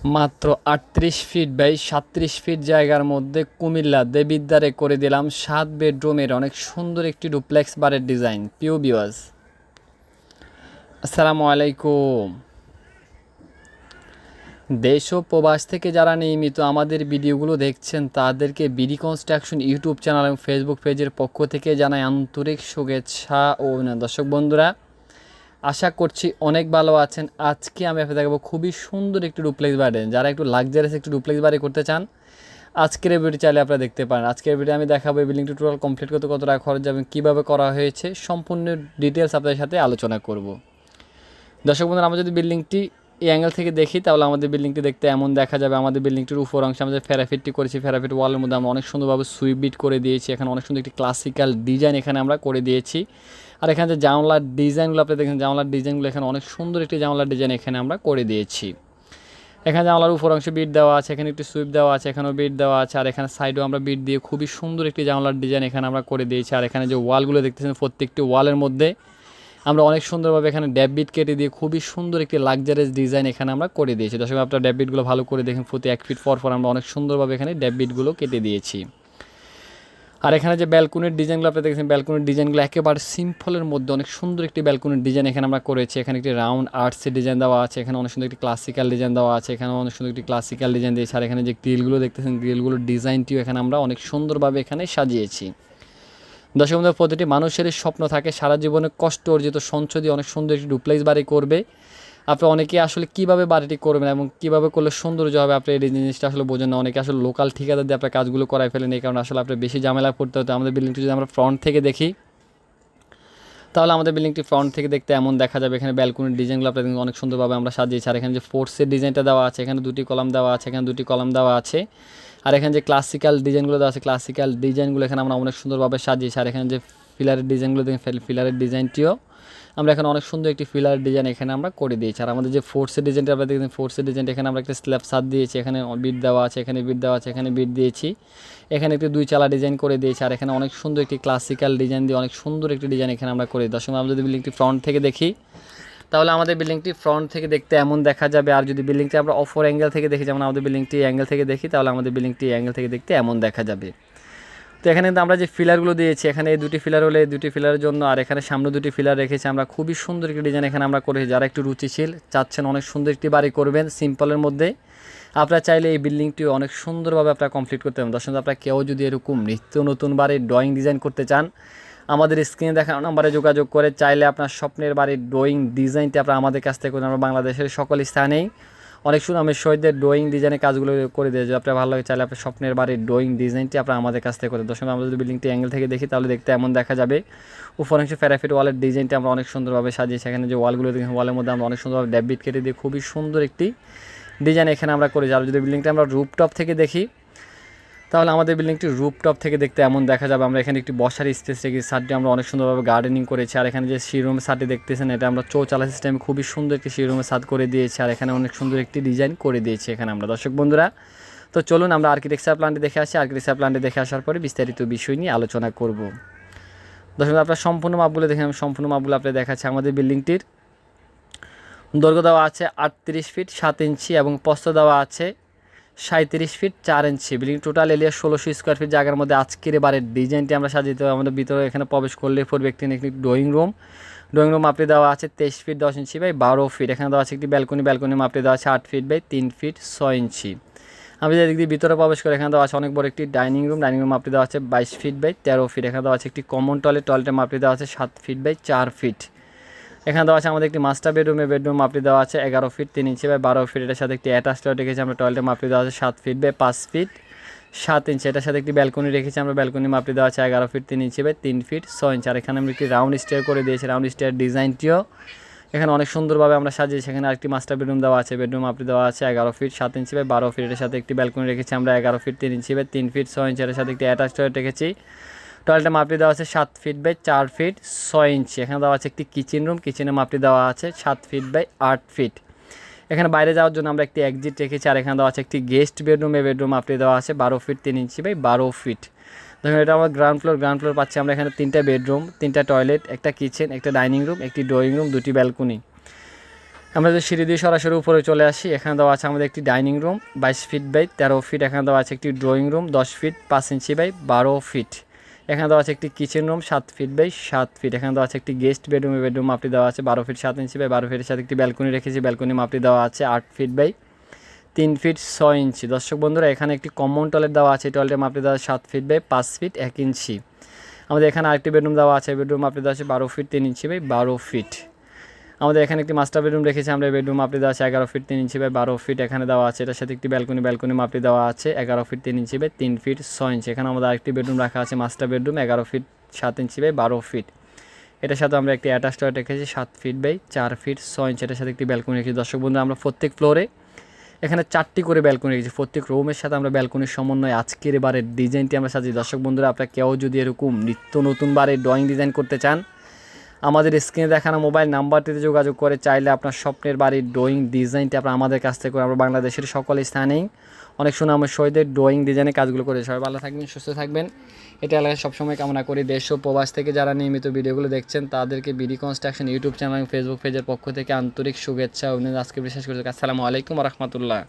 মাত্র আটত্রিশ feet by সাত্রিশ fit জায়গার মধ্যে কুমিল্লা দেবিদ্বারে করে দিলাম সাত বেডরুমের অনেক সুন্দর একটি ডুপ্লেক্স বারের ডিজাইন পিও বিওয়াজ আসসালামু আলাইকুম। দেশ ও প্রবাস থেকে যারা নিয়মিত আমাদের ভিডিওগুলো দেখছেন, তাদেরকে বিডি কনস্ট্রাকশন ইউটিউব চ্যানেল এবং ফেসবুক পেজের পক্ষ থেকে জানাই আন্তরিক শুভেচ্ছা ও দর্শক বন্ধুরা আশা করছি অনেক ভালো আছেন। আজকে আমি আপনাদের দেখাবো খুবই সুন্দর একটি ডুপ্লেক্স বাড়ি। যারা একটু লাক্সারিয়াস একটি ডুপ্লেক্স বাড়ি করতে চান, আজকের ভিডিও চাইলে আপনারা দেখতে পারেন। আজকের ভিডিও আমি দেখাবো এই বিল্ডিংটি টোটাল কমপ্লিট করতে কত টাকা খরচ যাবে কীভাবে করা হয়েছে, সম্পূর্ণ ডিটেলস আপনাদের সাথে আলোচনা করব। দর্শক বন্ধুরা, আমরা যদি বিল্ডিংটি এই অ্যাঙ্গেল থেকে দেখি, তাহলে আমাদের বিল্ডিংটি দেখতে এমন দেখা যাবে। আমাদের বিল্ডিংটির উপর অংশে আমাদের ফেরাফিটটি করেছি ফেরাফিট ওয়ালের মধ্যে আমরা অনেক সুন্দরভাবে সুইপ বিট করে দিয়েছি। এখানে অনেক সুন্দর একটি ক্লাসিক্যাল ডিজাইন এখানে আমরা করে দিয়েছি। আর এখানে যে জানলার ডিজাইনগুলো, আপনি দেখেন জানলার ডিজাইনগুলো এখানে অনেক সুন্দর একটি জানলার ডিজাইন এখানে আমরা করে দিয়েছি। এখানে জানলার উপর অংশে বিট দেওয়া আছে, এখানে একটি সুইপ দেওয়া আছে, এখানেও বিট দেওয়া আছে, আর এখানে সাইডেও আমরা বিট দিয়ে খুবই সুন্দর একটি জানলার ডিজাইন এখানে আমরা করে দিয়েছি। আর এখানে যে ওয়ালগুলো দেখতেছেন, প্রত্যেকটি ওয়ালের মধ্যে আমরা অনেক সুন্দরভাবে এখানে ড্যাববিট কেটে দিয়ে খুবই সুন্দর একটি লাক্সারিয়াস ডিজাইন এখানে আমরা করে দিয়েছি। দর্শক, আপনার ড্যাববিটগুলো ভালো করে দেখেন, প্রতি এক ফিট পর পর আমরা অনেক সুন্দরভাবে এখানে ড্যাববিটগুলো কেটে দিয়েছি। আর এখানে যে ব্যালকনির ডিজাইনগুলো আপনি দেখেছেন, ব্যালকনির ডিজাইনগুলো একেবারে সিম্পলের মধ্যে অনেক সুন্দর একটি ব্যালকনির ডিজাইন এখানে আমরা করেছি। এখানে একটি রাউন্ড আর্টসের ডিজাইন দেওয়া আছে, এখানে অনেক সুন্দর একটি ক্লাসিক্যাল ডিজাইন দেওয়া আছে, এখানে অনেক সুন্দর একটি ক্লাসিক্যাল ডিজাইন দিয়েছে। আর এখানে যে গ্রিলগুলো দেখতেছেন, গ্রিলগুলোর ডিজাইনটিও এখানে আমরা অনেক সুন্দরভাবে এখানে সাজিয়েছি। বন্ধু প্রতিটি মানুষেরই স্বপ্ন থাকে, সারা জীবনে কষ্ট, অর্জিত সঞ্চয় দিয়ে অনেক সুন্দর একটি ডুপ্লেক্স বাড়ি করবে। আপনি অনেকে আসলে কীভাবে বাড়িটি করবেন এবং কীভাবে করলে সৌন্দর্য হবে আপনি এই জিনিসটা আসলে বোঝেন না। অনেকে আসলে লোকাল ঠিকাদার দিয়ে আপনার কাজগুলো করাই ফেলেন, এই কারণে আসলে আপনার বেশি ঝামেলা পড়তে হতো। আমাদের বিল্ডিংটি যদি আমরা ফ্রন্ট থেকে দেখি, তাহলে আমাদের বিল্ডিংটি ফ্রন্ট থেকে দেখতে এমন দেখা যাবে। এখানে ব্যালকনির ডিজাইনগুলো আপনাদের অনেক সুন্দরভাবে আমরা সাজিয়েছি। আর এখানে যে ফোর্সের ডিজাইনটা দেওয়া আছে, এখানে দুটি কলাম দেওয়া আছে, এখানে দুটি কলাম দেওয়া আছে। আর এখানে যে ক্লাসিক্যাল ডিজাইনগুলো দেওয়া আছে ক্লাসিক্যাল ডিজাইনগুলো এখানে আমরা অনেক সুন্দরভাবে সাজিয়েছি। আর এখানে যে ফিলারের ডিজাইনগুলো দেখেন ফিলারের ডিজাইনটিও আমরা এখানে অনেক সুন্দর একটি ফিলার ডিজাইন এখানে আমরা করে দিয়েছি। আর আমাদের যে ফোর্সের ডিজাইনটা আমরা দেখেন ফোর্সের ডিজাইনটা এখানে আমরা একটা স্ল্যাব সাত দিয়েছি, এখানে বিট দেওয়া আছে, এখানে বিট দেওয়া আছে, এখানে বিট দিয়েছি। এখানে একটি দুই চালা ডিজাইন করে দিয়েছি, আর এখানে অনেক সুন্দর একটি ক্লাসিক্যাল ডিজাইন দিয়ে অনেক সুন্দর একটি ডিজাইন এখানে আমরা করে দিই। দর্শক, আমরা যদি বিল্ডিংটি ফ্রন্ট থেকে দেখি, তাহলে আমাদের বিল্ডিংটি ফ্রন্ট থেকে দেখতে এমন দেখা যাবে। আর যদি বিল্ডিংটি আমরা অফর অ্যাঙ্গেল থেকে দেখি, যেমন আমাদের বিল্ডিংটি অ্যাঙ্গেল থেকে দেখি, তাহলে আমাদের বিল্ডিংটি অ্যাঙ্গেল থেকে দেখতে এমন দেখা যাবে। তো এখানে কিন্তু আমরা যে ফিলারগুলো দিয়েছি, এখানে এই দুটি ফিলার হলে দুটি ফিলারের জন্য, আর এখানে সামনে দুটি ফিলার রেখেছি আমরা। খুবই সুন্দর একটি ডিজাইন এখানে আমরা করেছি, যারা একটু রুচিশীল চাচ্ছেন অনেক সুন্দর একটি বাড়ি করবেন সিম্পলের মধ্যে। আপনারা চাইলে এই বিল্ডিংটি অনেক সুন্দরভাবে আপনারা কমপ্লিট করতে পারেন দর্শক, আপনারা কেউ যদি এরকম নিত্য নতুন বাড়ির ড্রয়িং ডিজাইন করতে চান, আমাদের স্ক্রিনে দেখানো নাম্বারে যোগাযোগ করে, চাইলে আপনার স্বপ্নের বাড়ির ড্রয়িং ডিজাইনটি আপনারা আমাদের কাছ থেকে আমরা বাংলাদেশের সকল স্থানেই অনেক সুনামের সহিতদের ড্রয়িং ডিজাইনের কাজগুলো করে দিয়ে যদি আপনার ভালো লাগে, চাইলে আপনার স্বপ্নের বাড়ির ড্রয়িং ডিজাইনটি আপনার আমাদের কাছ থেকে করে দর্শক, আমরা যদি বিল্ডিংটি অ্যাঙ্গেল থেকে দেখি, তাহলে দেখতে এমন দেখা যাবে। উপরাংশে ফেরাফিট ওয়ালের ডিজাইনটি আমরা অনেক সুন্দরভাবে সাজিয়েছি। এখানে যে ওয়ালগুলো দেখি ওয়ালের মধ্যে আমরা অনেক সুন্দরভাবে ড্যাববিট কেটে দিয়ে খুবই সুন্দর একটি ডিজাইন এখানে আমরা করেছি। আর যদি বিল্ডিংটা আমরা রুপটপ থেকে দেখি তাহলে আমাদের বিল্ডিংটি রুপটপ থেকে দেখতে এমন দেখা যাবে। আমরা এখানে একটি বসার স্পেস রেখে সারটি আমরা অনেক সুন্দরভাবে গার্ডেনিং করেছি। আর এখানে যে সিরুমের সারটি দেখতেছেন, এটা আমরা চৌচালা সিস্টেমে খুবই সুন্দর একটি সিরুমের সাদ করে দিয়েছি। আর এখানে অনেক সুন্দর একটি ডিজাইন করে দিয়েছি এখানে আমরা। দর্শক বন্ধুরা, তো চলুন আমরা আর্কিটেকচার প্ল্যানটি দেখে আসি। আর্কিটেকচার প্ল্যানটি দেখে আসার পরে বিস্তারিত বিষয় নিয়ে আলোচনা করব। দর্শক আপনার সম্পূর্ণ মাপগুলো দেখে আমি সম্পূর্ণ মাপগুলো আপনি দেখাচ্ছি। আমাদের বিল্ডিংটির দৈর্ঘ্য দেওয়া আছে আটত্রিশ ফিট সাত ইঞ্চি এবং পস্ত দেওয়া আছে সাঁত্রিশ ফিট চার ইঞ্চি। বিল্ডিং টোটাল এলিয়া ষোলোশো স্কোয়ার ফিট জায়গার মধ্যে আজকের এবারের ডিজাইনটি আমরা সাজিয়ে আমাদের ভিতরে এখানে প্রবেশ করলে একটি একটি ড্রয়িং রুম ড্রয়িং রুম মাপটি দেওয়া আছে তেইশ ফিট দশ ইঞ্চি বাই বারো ফিট। এখানে দেওয়া আছে একটি ব্যালকনি ব্যালকনি মাপটি দেওয়া আছে আট ফিট বাই তিন ফিট ছয় ইঞ্চি। আমি যেদিক দিয়ে ভিতরে প্রবেশ করে, এখানে দেওয়া আছে অনেক বড় একটি ডাইনিং রুম ডাইনিং রুম মাপটি দেওয়া আছে বাইশ ফিট বাই তেরো ফিট। এখানে দেওয়া আছে একটি কমন টয়লেট টয়লেটের মাপটি দেওয়া আছে সাত ফিট বাই চার ফিট। এখানে দেওয়া আছে আমাদের একটি মাস্টার বেডরুমে বেডরুম মাপটি দেওয়া আছে এগারো ফিট তিন ইঞ্চি বাই বারো ফিট এটার সাথে একটি অ্যাটাচ টয়লেট রেখেছি, আমরা টয়লেটের মাপটি দেওয়া আছে সাত ফিট বাই পাঁচ ফিট সাত ইঞ্চি এটার সাথে একটি ব্যালকনি রেখেছি, আমরা ব্যালকনি মাপটি দেওয়া আছে এগারো ফিট তিন ইঞ্চি বাই তিন ফিট ছয় ইঞ্চি আর এখানে আমরা একটি রাউন্ড স্টেয়ার করে দিয়েছি রাউন্ড স্টেয়ার ডিজাইনটিও। এখানে অনেক সুন্দরভাবে আমরা সাজিয়েছি, এখানে আরেকটি মাস্টার বেডরুম দেওয়া আছে বেডরুম আপনি দেওয়া আছে এগারো ফিট সাত ইঞ্চি বাই বারো ফিট সাথে একটি ব্যালকনি রেখেছি, আমরা এগারো ফিট তিন ইঞ্চি বাই তিন ফিট ছয় ইঞ্চি সাথে একটি অ্যাটাচ টয়লেট রেখেছি। টয়লেটের মাপটি দেওয়া আছে সাত ফিট বাই চার ফিট ছয় ইঞ্চি। এখানে দেওয়া আছে একটি কিচেন রুম কিচেনের মাপটি দেওয়া আছে সাত ফিট বাই আট ফিট। এখানে বাইরে যাওয়ার জন্য আমরা একটি এক্সিট রেখেছি আর এখানে দেওয়া আছে একটি গেস্ট বেডরুম এই বেডরুম মাপটি দেওয়া আছে বারো ফিট তিন ইঞ্চি বাই বারো ফিট। ধরুন এটা আমার গ্রাউন্ড ফ্লোর গ্রাউন্ড ফ্লোর পাচ্ছি আমরা এখানে তিনটা বেডরুম তিনটা টয়লেট একটা কিচেন একটা ডাইনিং রুম একটি ড্রয়িং রুম দুটি ব্যালকনি আমরা যদি সিঁড়ি দিয়ে সরাসরি উপরে চলে আসি, এখানে দেওয়া আছে আমাদের একটি ডাইনিং রুম বাইশ ফিট বাই তেরো ফিট। এখানে দেওয়া আছে একটি ড্রয়িং রুম দশ ফিট পাঁচ ইঞ্চি বাই বারো ফিট। এখানে দেওয়া আছে একটি কিচেন রুম সাত ফিট বাই সাত ফিট এখানে দেওয়া আছে একটি গেস্ট বেডরুম বেডরুম মাপটি দেওয়া আছে বারো ফিট সাত ইঞ্চি বাই বারো ফিটের সাথে একটি ব্যালকনি রেখেছি। ব্যালকনি মাপটি দেওয়া আছে আট ফিট বাই তিন ফিট ছয় ইঞ্চি দর্শক বন্ধুরা, এখানে একটি কমন টয়লেট দেওয়া আছে। টয়লেটের মাপটি দেওয়া সাত ফিট বাই পাঁচ ফিট এক ইঞ্চি আমাদের এখানে আরেকটি বেডরুম দেওয়া আছে। বেডরুম মাপটি দেওয়া আছে বারো ফিট তিন ইঞ্চি বাই বারো ফিট আমাদের এখানে একটি মাস্টার বেডরুম রেখেছি, আমরা বেডরুম মাপটি দেওয়া আছে এগারো ফিট তিন ইঞ্চি বাই বারো ফিট এখানে দেওয়া আছে। এটার সাথে একটি ব্যালকনি ব্যালকনি মাপটি দেওয়া আছে এগারো ফিট তিন ইঞ্চি বাই তিন ফিট ছয় ইঞ্চি এখানে আমাদের আরেকটি বেডরুম রাখা আছে মাস্টার বেডরুম এগারো ফিট সাত ইঞ্চি বাই বারো ফিট এটার সাথে আমরা একটি অ্যাটাচ টয়লেট রেখেছি, সাত ফিট বাই চার ফিট ছয় ইঞ্চি এটার সাথে একটি ব্যালকনি রেখেছি। দর্শক বন্ধু আমরা প্রত্যেক ফ্লোরে এখানে চারটি করে ব্যালকনি রেখেছি। প্রত্যেক রুমের সাথে আমরা ব্যালকনির সমন্বয়ে আজকের বারের ডিজাইনটি আমরা সাজিয়ে দর্শক বন্ধুরা, আপনারা কেউ যদি এরকম নিত্য নতুন বারে ড্রয়িং ডিজাইন করতে চান আমাদের স্ক্রিনে দেখানো মোবাইল নাম্বারটিতে যোগাযোগ করে চাইলে আপনার স্বপ্নের বাড়ির ড্রয়িং ডিজাইনটি আপনার আমাদের কাছ থেকে আমরা বাংলাদেশের সকল স্থানেই অনেক সুনামের সহিতের ড্রয়িং ডিজাইনের কাজগুলো করে সবাই ভালো থাকবেন, সুস্থ থাকবেন। এটা এলাকায় সবসময় কামনা করি। দেশ ও প্রবাস থেকে যারা নিয়মিত ভিডিওগুলো দেখছেন, তাদেরকে বিডি কনস্ট্রাকশন ইউটিউব চ্যানেল এবং ফেসবুক পেজের পক্ষ থেকে আন্তরিক শুভেচ্ছা অভিনন্দন। আজকে বিশেষ করে আসসালামু আলাইকুম রহমতুল্লাহ।